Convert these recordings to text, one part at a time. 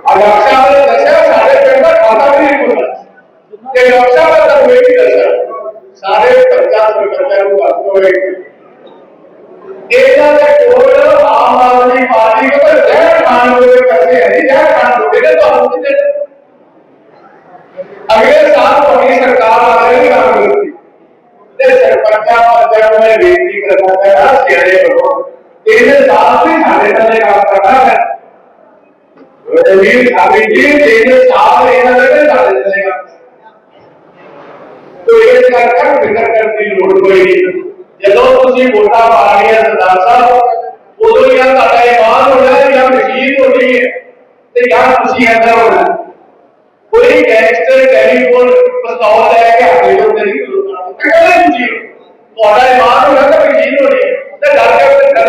लक्षावर कशा शाळेकडनं खातावरी बोलत ते लक्षावर तर वेळी असं साडे पचास मीटरच्या वाचतोय एकदा ते टोळलं आम आदमी पार्टी को जय खान बोले करते हैं जय खान बोले तो हम अगले साल मोदी सरकार आ रही काम करती सरपंचा पंचायत में बेटी करना था सियाने लोगों ਆ ਰਹੀ ਕੰਮ ਕਰਦੀ ਤੇ ਸਰਪੰਚਾਂ ਪੰਚਾਇਤਾਂ ਨੂੰ ਮੈਂ ਬੇਨਤੀ ਕਰਨਾ ਚਾਹੁੰਦਾ ਸਿਆਣੇ ਵੱਲੋਂ ਇਹਦੇ ਸਾਲ ਵੀ ਸਾਡੇ ਨਾਲ ਇਹ ਕੰਮ ਕਰਨਾ ਹੈ ਰਵੀਰ ਸਾਬੀ ਜੀ ਇਹਦੇ ਸਾਲ ਇਹਨਾਂ ਦੇ ਵੀ ਸਾਡੇ ਨਾਲ ਇਹ ਕੰਮ ਤੋ ਇਹ ਕਰਕੇ ਫਿਕਰ ਕਰਨ ਦੀ ਲੋੜ ਕੋਈ ਨਹੀਂ ਜਦੋਂ ਤੁਸੀਂ ਵੋਟਾਂ ਪਾ ਲਈਆਂ ਸਰਦਾਰ ਸਾਹਿਬ ਉਦੋਂ ਜਾਂ ਤੁਹਾਡਾ ਇਮਾਨ ਹੋਣਾ ਹੈ ਜਾਂ ਮਸ਼ੀਨ ਹੋਣੀ ਹੈ ਤੇ ਜਾਂ ਤੁਸੀਂ ਅੰਦਰ ਹੋਣਾ ਹੈ। ਕੋਈ ਗੈਂਗਸਟਰ ਟੈਲੀਫੋਨ ਪਿਸਤੌਲ ਲੈ ਕੇ ਹਾਲੇ ਤੋਂ ਤੇਰੀ ਕਹਿੰਦਾ ਜੀ ਤੁਹਾਡਾ ਇਮਾਨ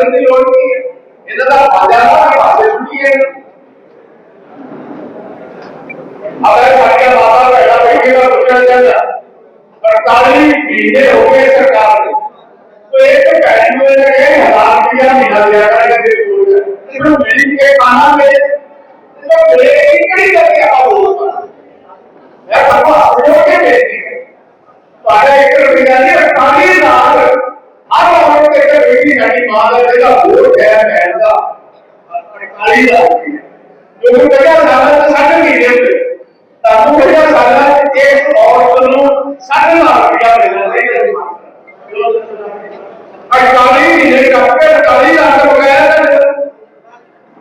ਨਹੀਂ ਹੈ ਇਹਨਾਂ ਦਾ ਫਾਇਦਾ ਨਾ ਪਾਸੇ ਸੁਣੀ ਹੈ ਅਗਰ ਸਾਡੀਆਂ ਮਾਤਾ ਭੈਣਾਂ ਬੈਠੀਆਂ ਪੁੱਛਣਾ ਚਾਹੁੰਦਾ 48 ਮਹੀਨੇ ਹੋ ਗਏ ਸਰਕਾਰ ਦੇ तो एक तो भैन में लगे हजार रुपया महीना दिया करेगा तेरे को इसमें मिल के खाना में तो ब्रेक नहीं करके आओ मैं कहता हूं के बेटी साढ़े एक रुपया नहीं अड़तालीस लाख हर औरत के ਕਿ ਇਹ ਵੀ ਸਾਡੀ ਮਾਂ ਦਾ ਜਿਹੜਾ ਹੋਰ ਹੈ ਭੈਣ ਦਾ ਅਟਕਾਲੀ ਦਾ ਜੋ ਵੀ ਬੜਾ ਸਾਲਾ ਸਾਡੇ ਮਹੀਨੇ ਤੇ ਤੁਹਾਨੂੰ ਬੜਾ ਸਾਲਾ ਇਸ ਔਰਤ ਨੂੰ ਸਾਡੇ ਨਾਲ ਗਿਆ ਮਿਲਣਾ ਸਹੀ ਹੈ ਅਟਕਾਲੀ ਮਹੀਨੇ ਦਾ ਕੱਪੜੇ ਅਟਕਾਲੀ ਦਾ ਹੋ ਗਿਆ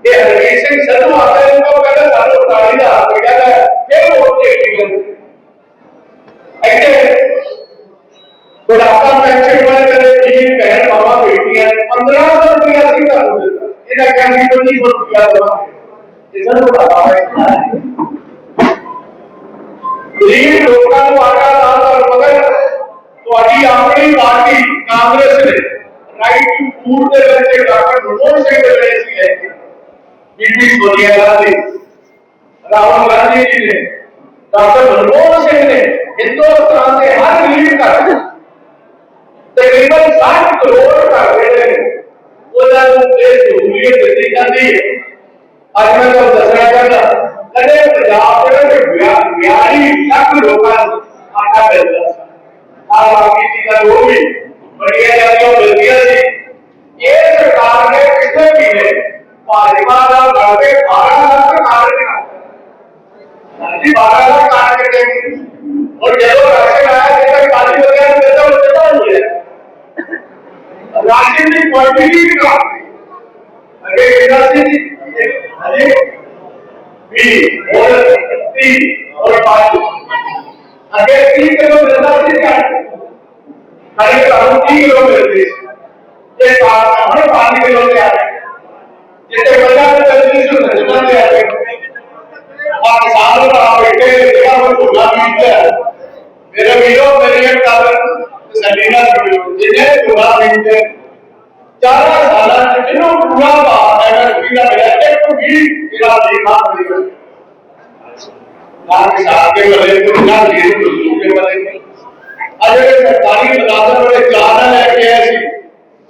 ਇਹ ਹਰਜੀਤ ਸਿੰਘ ਸਦਵਾ ਤੇ ਉਹ ਕਹਿੰਦਾ ਸਾਨੂੰ ਅਟਕਾਲੀ ਦਾ ਹੋ ਗਿਆ ਫਿਰ ਉਹ नहीं वर्क किया हुआ इधर तो लगा है लीड लोगों को आटा दाल और मगर तो अभी आपने पार्टी कांग्रेस ने राइट टू फ़ूड के लिए डॉक्टर मनमोहन सिंह के लिए सी है बीबी सोनिया गांधी राहुल गांधी जी ने, डॉक्टर मनमोहन सिंह ने हिंदुस्तान के हर लीड का तकरीबन साठ करोड़ बोला तू देश भूलिए देने का नहीं है आज मैं तो दसरा करना अरे पंजाब में बिहारी शक लोग आटा मिलता आप आपकी चीजा वो भी बढ़िया जातियों मिलती है ये सरकार ने कितने भी है भाजपा का लड़के बारह लाख का कार्य करना बारह लाख कार्य करेंगे और जब कितनी क्वालिटी की बात अरे एनर्जी अरे बी और सी और पाँच अगर सी के लोग से का अरे कारण सी के लोग एनर्जी ये पाँच हर पाँच के लोग क्या जैसे बजा में जो रचना ले आते और साल का बैठे देखा वो भी बीत है मेरे वीडियो मेरे एक कारण सलीना वीडियो जिन्हें झूला बीत गया ਚਾਰਾਂ ਸਾਲਾਂ ਜਿਹਨੂੰ ਪੂਰਾ ਭਾਅ ਹੈਗਾ ਰੁਪਈ ਦਾ ਮਿਲਿਆ, ਇੱਕ ਵੀ ਜਿਹੜਾ ਨਹੀਂ ਖਾ ਮਿਲੇਗਾ ਨਾਲ ਕਿਸਾਨ ਦੇ ਬਲੇ ਤੋਂ ਨਾ ਜੀਰ ਤੋਂ ਦੇ ਬਲੇ ਅੱਜ ਜਿਹੜੇ ਸਰਕਾਰੀ ਮੁਲਾਜ਼ਮ ਵਾਲੇ ਚਾਹ ਲੈ ਕੇ ਆਏ ਸੀ।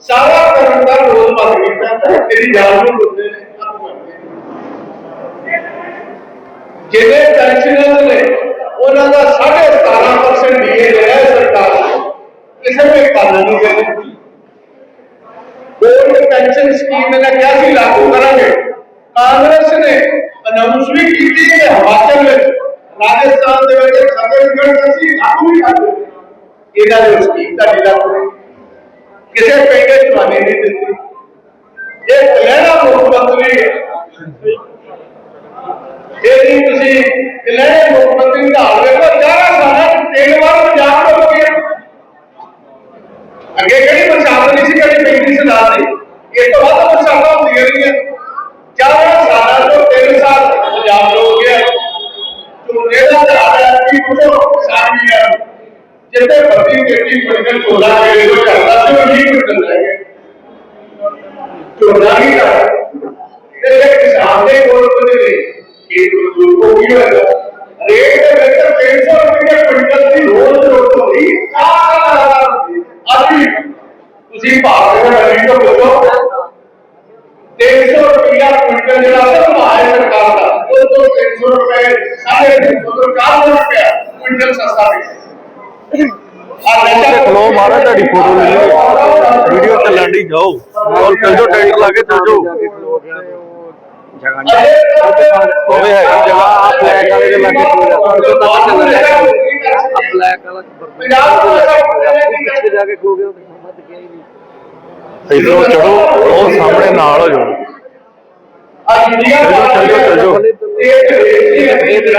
ਸਾਰਾ ਕਰਨ ਦਾ ਰੋਜ਼ ਬੰਦ ਕੀਤਾ ਤੇਰੀ ਜਾਨ ਨੂੰ ਲੁੱਟਦੇ ਨੇ ਜਿਹਨੇ ਪੈਨਸ਼ਨਰ ਨੇ ਉਹਨਾਂ ਦਾ 17.5% ਡੀਏ ਲਿਆ ਸਰਕਾਰ ਕਿਸੇ ਵੀ ਕਾਨੂੰਨ ਦੇ ਦਿੱਤੀ ਗੋਲਡ ਪੈਨਸ਼ਨ ਸਕੀਮ ਨੇ ਕਿਹਾ ਸੀ ਲਾਗੂ ਕਰਾਂਗੇ ਕਾਂਗਰਸ ਨੇ ਅਨਾਉਂਸ ਵੀ ਕੀਤੀ ਹੈ ਹਿਮਾਚਲ ਵਿੱਚ ਰਾਜਸਥਾਨ ਦੇ ਵਿੱਚ ਛੱਤੀਸਗੜ੍ਹ ਵਿੱਚ ਅਸੀਂ ਲਾਗੂ ਵੀ ਕਰ ਦਿੱਤੀ ਇਹਨਾਂ ਦੇ ਸਕੀਮ ਦਾ ਲਾਗੂ ਨਹੀਂ ਕਿਸੇ ਪਿੰਡ ਵਿੱਚ ਤੁਹਾਨੂੰ ਨਹੀਂ ਦਿੱਤੀ ਇਹ ਕਲਿਆਣਾ ਮੁੱਖ ਮੰਤਰੀ ਹੈ ਜਿਹੜੀ ਤੁਸੀਂ ਕਲਿਆਣੇ ਜਿੱਤੇ ਪ੍ਰਤੀ ਕੇਟੀ ਕੁਇੰਟਲ ਝੋਨਾ ਮੇਰੇ ਕੋਲ ਚੱਲਦਾ ਸੀ ਉਹ 20 ਕੁਇੰਟਲ ਰਹਿ ਗਿਆ ਝੋਨਾ ਹੀ ਦਾ ਇਹਦੇ ਕਿਸਾਨ ਦੇ ਕੋਲ ਬੰਦੇ ਨੇ ਇਹ ਕੋ ਕੀ ਹੋਏਗਾ ਰੇਟ ਦੇ ਵਿੱਚ 300 ਰੁਪਏ ਕੁਇੰਟਲ ਦੀ ਰੋਜ਼ ਰੋਜ਼ ਹੋਈ 4000 ਅੱਜ ਵੀ ਤੁਸੀਂ ਭਾਰਤ ਦੇ ਨਵੀਂ ਤੋਂ ਪੁੱਛੋ 300 ਰੁਪਏ ਰੁਪਇਆ ਕੁਇੰਟਲ ਜਿਹੜਾ ਉਹ ਭਾਰਤ ਸਰਕਾਰ ਦਾ ਉਹ ਤੋਂ 300 ਰੁਪਏ ਸਾਢੇ 300 ਤੋਂ 400 ਰੁਪਏ ਕੁਇੰਟਲ ਸਸਤਾ ਵੀ ਉੱਥੇ ਖਲੋ ਮਹਾਰਾਜ ਤੁਹਾਡੀ ਫੋਟੋ ਲੈ ਲਓ ਵੀਡੀਓ ਚੱਲਣ ਦੀ ਜਾਓ ਔਰ ਚੱਲ ਜਾਓ ਟੈਂਟ ਲਾ ਕੇ ਚੱਲ ਜਾਓ ਹੋਵੇ ਹੈਗੀ ਜਗ੍ਹਾ ਆ ਫਲੈਗ ਵਾਲੇ ਦੇ ਲਾਗੇ ਤਾਂ ਚੱਲ ਰਿਹਾ ਆ ਬਲੈਕ ਵਾਲਾ ਤੋਂ ਨਹੀਂ ਕਿੱਥੇ ਜਾ ਕੇ ਖਲੋ ਗਏ ਵੱਧ ਗਿਆ ਹੀ ਨਹੀਂ ਇਧਰੋਂ ਚੜੋ ਉਹ ਸਾਹਮਣੇ ਨਾਲ ਹੋ ਜਾਓ ਅੱਜ ਇੰਡੀਆ ਚੱਲ ਚੱਲ ਜਾਓ। ਇਹ ਇਹ ਤੇ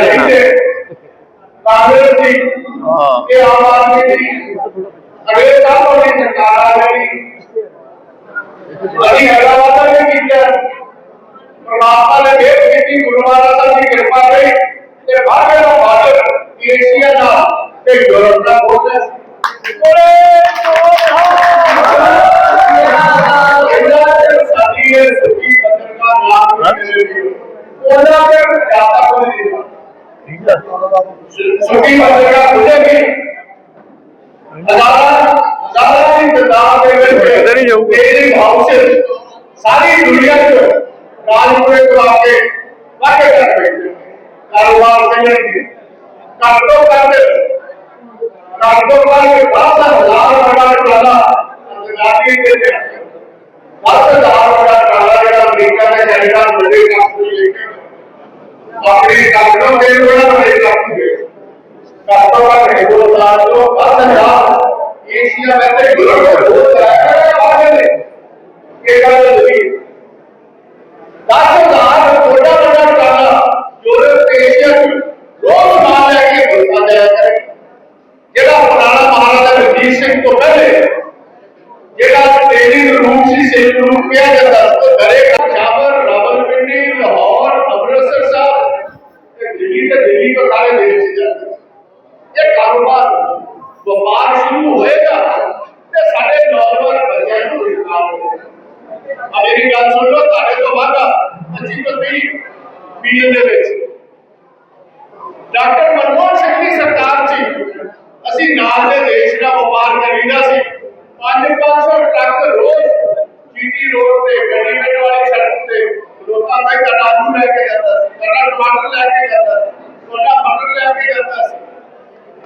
ਕਾਂਗਰਸ ਦੀ ਹਾਂ। ਇਹ ਆਮ ਆਦਮੀ ਦੀ ਅਗਲੇ ਸਾਲ ਤੁਹਾਡੀ ਸਰਕਾਰ ਆ ਜਾਏਗੀ ਅਸੀਂ ਹੈਦਰਾਬਾਦ ਦਾ ਵੀ ਕੀਤਾ। ਪਰਮਾਤਮਾ ਨੇ ਦੇਖ ਕੀਤੀ ਗੁਰੂਵਾਰਾ ਸਾਹਿਬ ਦੀ ਕਿਰਪਾ ਰਹੀ ਤੇ ਬਾਹਰ ਦਾ ਬਾਰਡਰ ਏਸ਼ੀਆ ਦਾ ਤੇ ਯੂਰਪ ਦਾ ਬੋਰਡਰ ਸਾਡੀ ਇਹ ਸੱਚੀ ਪੱਤਰਕਾਰ ਨਾਮ ਉਹਨਾਂ ਦੇ ਜ਼ਿਆਦਾ ਕੋਈ ਨਹੀਂ ठीक है सुखी बनेगा तुझे भी अदालत ज़्यादा ही बदलाव के लिए तेरे भाव से सारी दुनिया को राजपुरे को आपके वाक्य कर बैठे कारोबार मिलेंगे काटो करते काटो करके दस हज़ार बड़ा डाला राज़ी देते दस हज़ार बड़ा डाला जरा अमेरिका में जाएगा मुझे काम लेकर अपने कार्यक्रम के द्वारा अपने कार्यक्रम का भेदो साथ तो बात है एशिया में तो ग्लोब में बहुत सारा है बात है ये बात है जी का आज छोटा बड़ा काला जो लोग एशिया में रोज मार जाके बोलता जाता है जेड़ा पुराना महाराजा रणजीत सिंह को पहले, जेड़ा ट्रेनिंग रूप से रूप किया जाता है तो हरेक ਵਪਾਰ ਸ਼ੁਰੂ ਹੋਏਗਾ ਤੇ ਸਾਡੇ ਨੌਜਵਾਨ ਬੱਚਿਆਂ ਨੂੰ ਰੁਜ਼ਗਾਰ ਮਿਲੇਗਾ ਆ ਮੇਰੀ ਗੱਲ ਸੁਣ ਲਓ ਤੁਹਾਡੇ ਤੋਂ ਵੱਧ 25 ਤੋਂ 30 ਪੀਐਲ ਦੇ ਵਿੱਚ ਡਾਕਟਰ ਮਨਮੋਹਨ ਸਿੰਘ ਦੀ ਸਰਕਾਰ ਸੀ ਅਸੀਂ ਨਾਲ ਦੇ ਦੇਸ਼ ਦਾ ਵਪਾਰ ਕਰੀਦਾ ਸੀ 5-500 ਟਰੱਕ ਰੋਜ਼ ਜੀਟੀ ਰੋਡ ਤੇ ਗੰਡੀਮੇਟ ਵਾਲੀ ਸੜਕ ਤੇ ਲੋਕਾਂ ਦਾ ਕਟਾਰੂ ਲੈ ਕੇ ਜਾਂਦਾ ਸੀ ਕਟਾ ਟਮਾਟਰ ਲੈ ਕੇ ਜਾਂਦਾ ਸੀ ਛੋਟਾ ਮਟਰ ਲੈ ਕੇ ਜਾਂਦਾ ਸੀ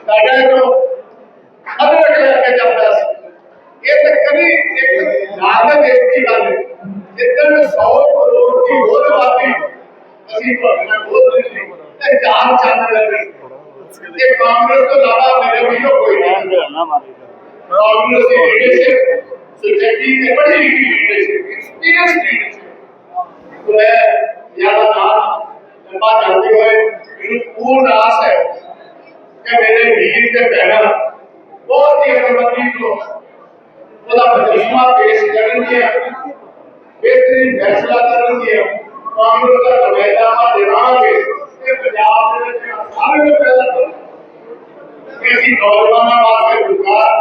ਸਾਡੇ ਤੋਂ करण्याचा प्रयास तो एक कमी एक नागरिक व्यक्ती आहे जितन सौ करोड की होत वाटी अशी घटना होत नाही ते जाम चालू लागली ते काँग्रेस तो लावा मेरे को कोई ना कांग्रेस की लीडरशिप सोसाइटी की बड़ी लीडरशिप एक्सपीरियंस लीडरशिप तो है यार नाम लंबा चलते हुए पूर्ण आस है कि मेरे वीर के पहला बहुत ही हमदर्दी को खुदा परमेश्वर पेश करेंगे बेहतरीन फैसला करेंगे मामलों का मैदान देवांगे कि पंजाब के सारे पैदा कैसी नौजवान वास्ते पुकार